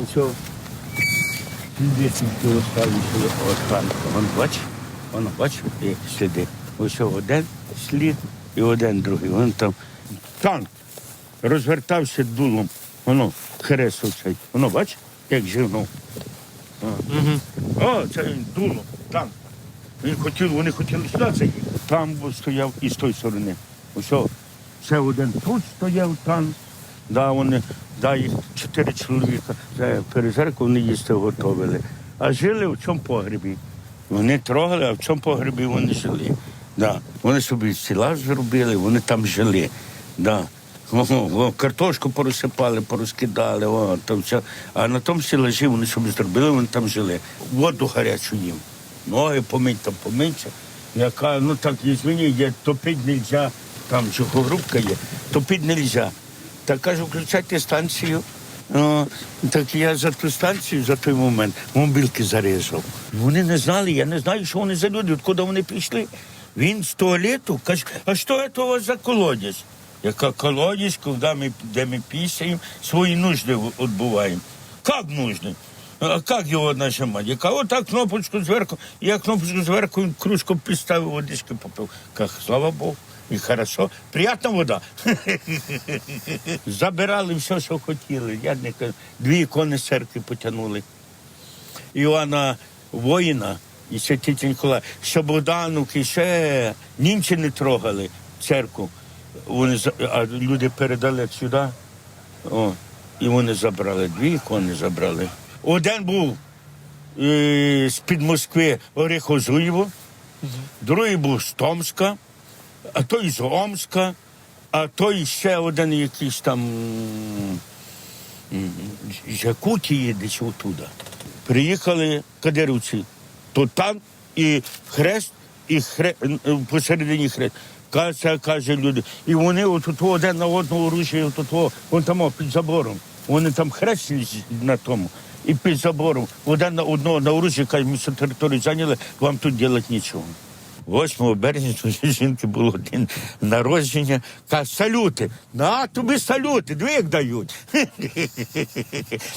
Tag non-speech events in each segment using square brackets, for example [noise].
Ну що, десять кілометрів охранка. Вон бач, воно бач, як сліди. Ось один слід і один другий. Вон там танк розвертався дулом. Воно хресов цей. Воно бач, як живнув. О, це він дулом, танк. Він хотів, вони хотіли сюди заїхати. Там стояв і з тої сторони. Ось, ще один тут стояв танк. Да, вони, да, чотири чоловіка за перезерку вони їсти готували. А жили в цьому погребі. Вони трогали, а в цьому погребі вони жили. Да. Вони собі села зробили, вони там жили. Да. Картошку порозсипали, порозкидали, о, там все. а на тому сілажі вони собі зробили, вони там жили. Воду гарячу їм. Ноги помить, там помиться. Яка, ну так, извини, є, топить нельзя, там сухогрубка є, топить нельзя. Так кажу, включайте станцію. О, так я за ту станцію, за той момент мобілки зарізав. Вони не знали, я не знаю, що вони за люди, откуда вони пішли. Він з туалету каже, а що це у вас за колодязь? Яка колодязь, куди ми, де ми пісяємо, свої нужди відбуваємо. Як нужди? А как его нажимать? Я кого так кнопочку зверху, я кнопочку зверху, кружку підставив, водички попив. Как, слава Богу, і хорошо. Приятна вода. [laughs] Забирали все, що хотіли. Я не кажу. Дві ікони з церкви потягнули. Іоанна воїна і святитель Ніколай, ще Богдановки, ще німці не трогали церкву. Вони, а люди передали сюди. О, і вони забрали, дві ікони забрали. Один був е, з-під Москви Орехозуєво, другий був з Томська, а той з Омська, а той ще один якийсь там з Якутії десь отуда. Приїхали кадирівці. То танк і хрест, і хре, е, посередині хрест. Каже, каже люди. І вони отут один на одного оружия, отут, вон там під забором. Вони там хрестились на тому. І під забором один на одного на оружі, каже, ми цю територію зайняли, вам тут робити нічого. 8 березня у жінки було день народження. Каже, салюти. На тобі салюти, диви, як дають. [laughs]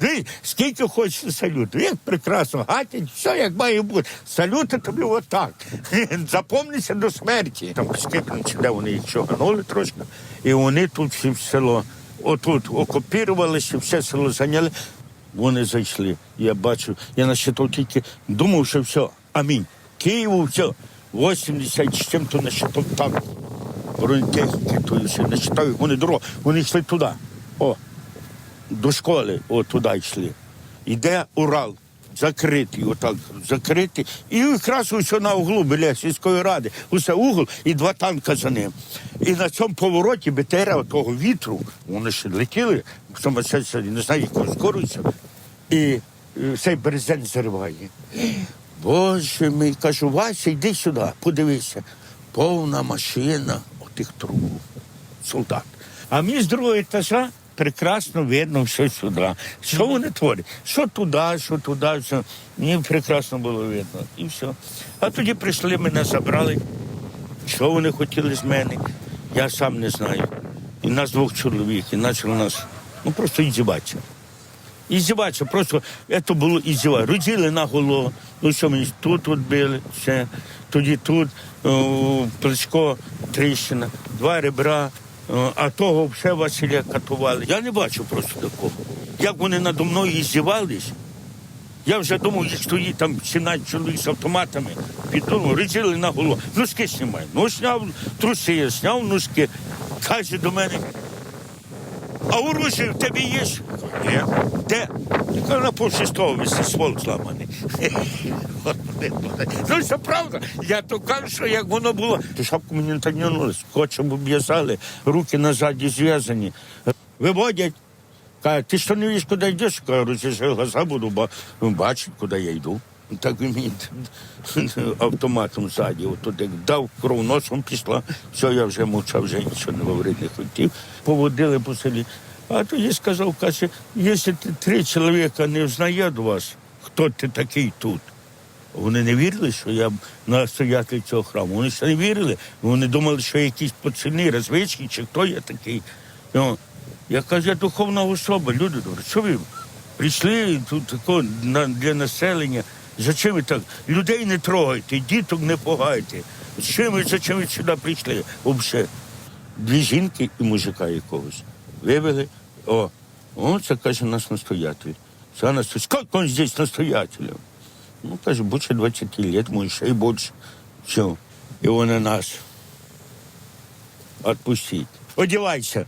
Диви, скільки хочеш салютів. Як прекрасно, гатять, все як має бути. Салюти тобі отак. [laughs] Запомнися до смерті. Там скипнуть, де вони їх чоганули трошки. І вони тут всі в село. Отут окупірувалися, все село зайняли. Вони зайшли. Я бачу, я насчитав тільки думав, що все, амінь. Києву все. 80 з чим-то насчитав танку. Бронетехніки, то все насчитав. Вони дорогу, вони йшли туди. О, до школи, о, туди йшли. Іде Урал, закритий, отак, закритий. І якраз усе на углу біля сільської ради. Усе угол і два танка за ним. І на цьому повороті БТР того вітру, вони ще летіли, сумасшедші, не знаю, якого скорості, і е, цей березень зариває. Боже мій, кажу, Вася, йди сюди, подивися. Повна машина отих труб, солдат. А мені з другого етажа прекрасно видно все сюди. Що вони творять? Що туди, що туди, що. Мені прекрасно було видно. І все. А тоді прийшли, мене забрали. Що вони хотіли з мене, я сам не знаю. І нас двох чоловік, і почали нас ну, просто іздіватися. Іздіватися, просто це було іздіватися. Родили на голову, ну що мені тут от били, ще, тоді тут, плечко, тріщина, два ребра, а того все Василя катували. Я не бачу просто такого. Як вони надо мною іздівались, я вже думав, їх стоїть там 17 чоловік з автоматами, піддому, різили на голову. Носки знімай. Ну, зняв труси, зняв носки. Каже до мене, а оружие в тебе є? Ні. Де? Я на півшестого висить, ствол зламаний. Ну, це правда. Я то кажу, що як воно було. Ти шапку мені не тягнули, скотчем обв'язали, руки назаді зв'язані. Виводять. Каже, ти що не віж, куди йдеш? Кажу, ж глаза буду ба- ну, бачити, куди я йду. Так він мені [laughs] автоматом ззаді, от як дав кров носом пішла, все, я вже мовчав, вже нічого не говорити не хотів. Поводили по селі. А тоді сказав, каже, якщо ти три чоловіка не взнає вас, хто ти такий тут. Вони не вірили, що я настоятель цього храму. Вони ще не вірили. Вони думали, що якісь пацани, розвички, чи хто я такий. Ну, я кажу, я духовна особа, люди добрі, що ви Прийшли тут для населення. Зачем ви так? Людей не трогайте, діток не пугайте. Чим ви, зачем ви сюди прийшли? Взагалі. Дві жінки і мужика якогось. Вивели. О, о, це каже наш настоятель. Це нас, сколько он здесь настоятелем? Ну, каже, більше 20 лет, може, ще й більше. Все. І вони нас. Отпустіть. Одівайся.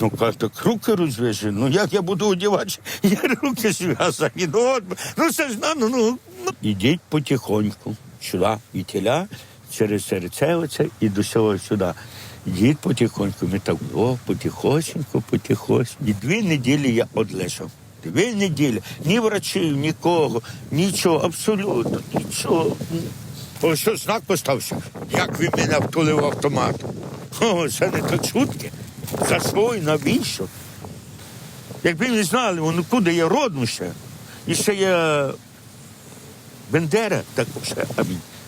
Ну, как так руки розв'яжи. Ну як я буду одягатися? [laughs] Я руки зв'язані. Ну, от, ну це ж ну, ну. ну. Ідіть потихоньку. Сюди. І тіля через серце оце і до всього сюди. Йдіть потихоньку. Ми так, о, потихоньку, потихоньку. І дві неділі я одлежав. Дві неділі. Ні врачів, нікого, нічого, абсолютно, нічого. Ось що знак постався, як він мене втулив автомат. О, це не то чутки. За що і навіщо? Якби не знали, вони куди я родом ще. І ще я Бендера, так.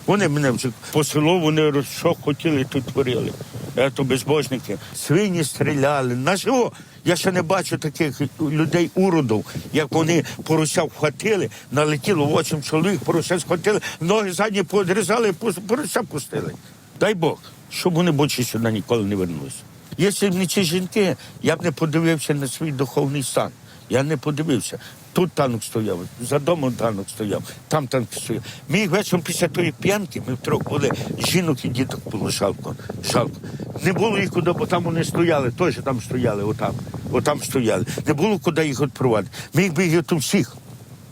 Вони мене вже по селу, вони що хотіли, тут творили. Е, то безбожники. Свині стріляли. На що? Я ще не бачу таких людей уродів, як вони порося вхватили, налетіло восім чоловік, порося схватили, ноги задні подрізали, порося пустили. Дай Бог, щоб вони більше сюди ніколи не вернулися. Якщо б не ці жінки, я б не подивився на свій духовний стан. Я не подивився. Тут танк стояв, за домом танк стояв, там танк стояв. Ми вечором після тої п'янки, ми втрьох були, жінок і діток було жалко. жалко. Не було їх куди, бо там вони стояли, теж там стояли, отам, отам стояли. Не було куди їх відпровадити. Ми їх би тут всіх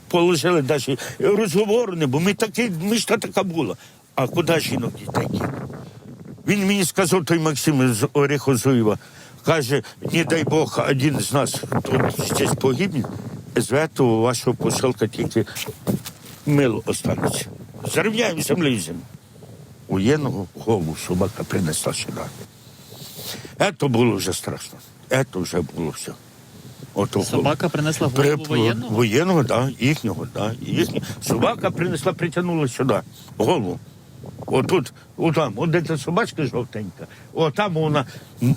положили, навіть розговору не було. Ми такі, ми ж та така була. А куди жінок дітей? Він мені сказав, той Максим з Орехозуєва, каже, не дай Бог, один з нас тут здесь погибне, з этого вашого посилка тільки мило останеться. Зарівняємо землю землю. У єдного голову собака принесла сюди. Це було вже страшно. Це вже було все. Ото Собака принесла При- голову воєнного? Воєнного, да, їхнього, да, їхнього. Собака принесла, притягнула сюди голову. Отут, отам, от де та собачка жовтенька, отам вона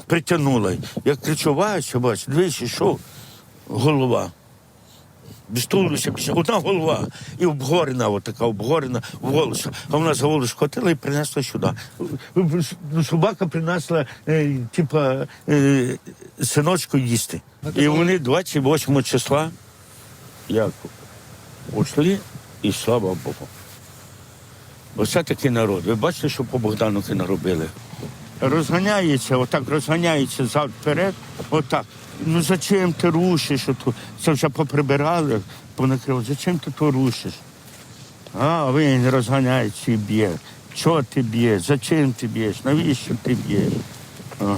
притягнула. Я кричу, Вася, Вася, дивись, що голова. Безтулуся, одна голова і обгорена, отака обгорена волоса. А вона за волос схватила і принесла сюди. Ну, Собака принесла, е, типа, е, синочку їсти. І вони 28 числа як ушли, і слава Богу. Оце такий народ. Ви бачите, що по Богдановки наробили? Розганяється, отак розганяється зад вперед, отак. Ну зачем ти рушиш? Ото? Це вже поприбирали, понакрив. Зачем ти то рушиш? А він розганяється і б'є. Чого ти б'єш? Зачем ти б'єш? Навіщо ти б'єш? А.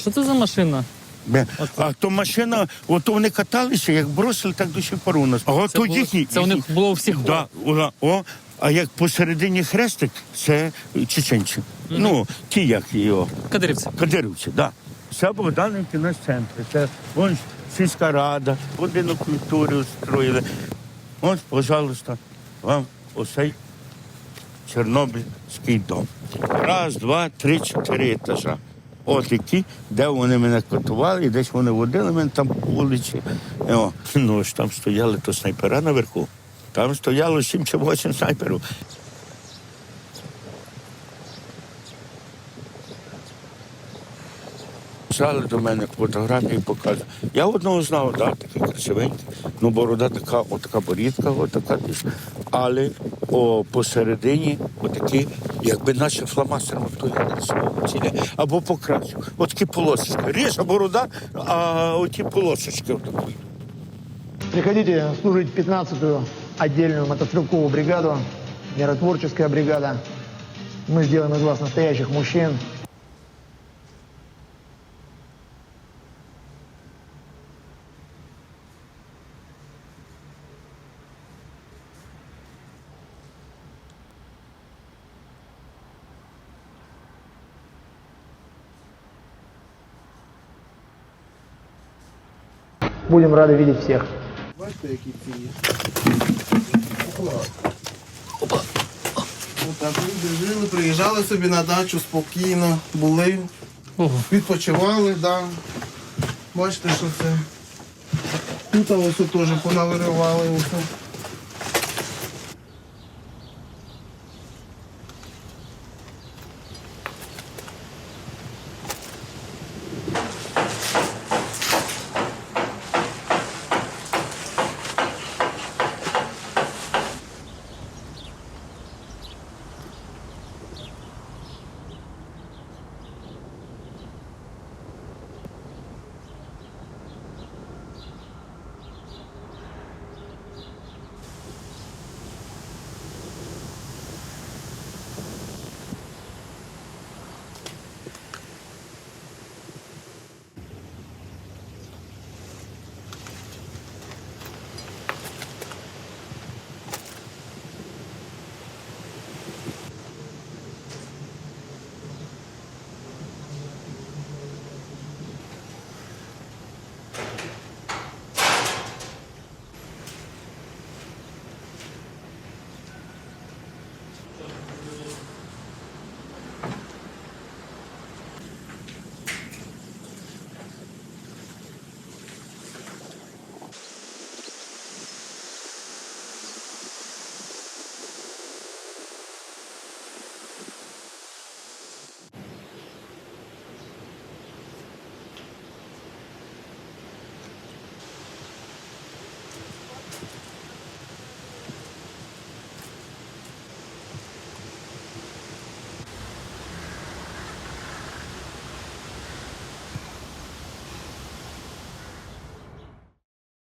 Що це за машина? Бе- А то машина, ото вони каталися, як бросили, так до сих пор у нас. А Це ото було- їхні. це у них було у всіх Да, о, о, а як посередині хрестик, це чеченці. Ну, ті, як його. Кадирівці. Кадирівці, да. Це Богданівки на центрі. Це вон сільська рада, будинок культури устроїли. Ось, пожалуйста, вам оцей Чорнобильський дом. Раз, два, три, чотири етажа. От які, де вони мене катували, і десь вони водили мене там по вулиці. О, ну ж там стояли то снайпера наверху. Там стояло сім чи восім снайперів. Писали до мене фотографії показували. Я одного знав, да, такий красивенький. Ну, борода така, отака борідка, отака. Але о, посередині отакі, якби наче фломастером ціля. Або покрасив. Отакі полосочки. Ріжа борода, а оті полосочки. Приходите служить 15-ю отдельную мотострелковую бригаду, миротворческая бригада. Мы сделаем из вас настоящих мужчин. Будем рады видеть всех. Бачите, які ці є. Отак люди жили, приїжджали собі на дачу спокійно, були, Ого. відпочивали, да. Бачите, що це Тут ось теж понавиривали. Ось.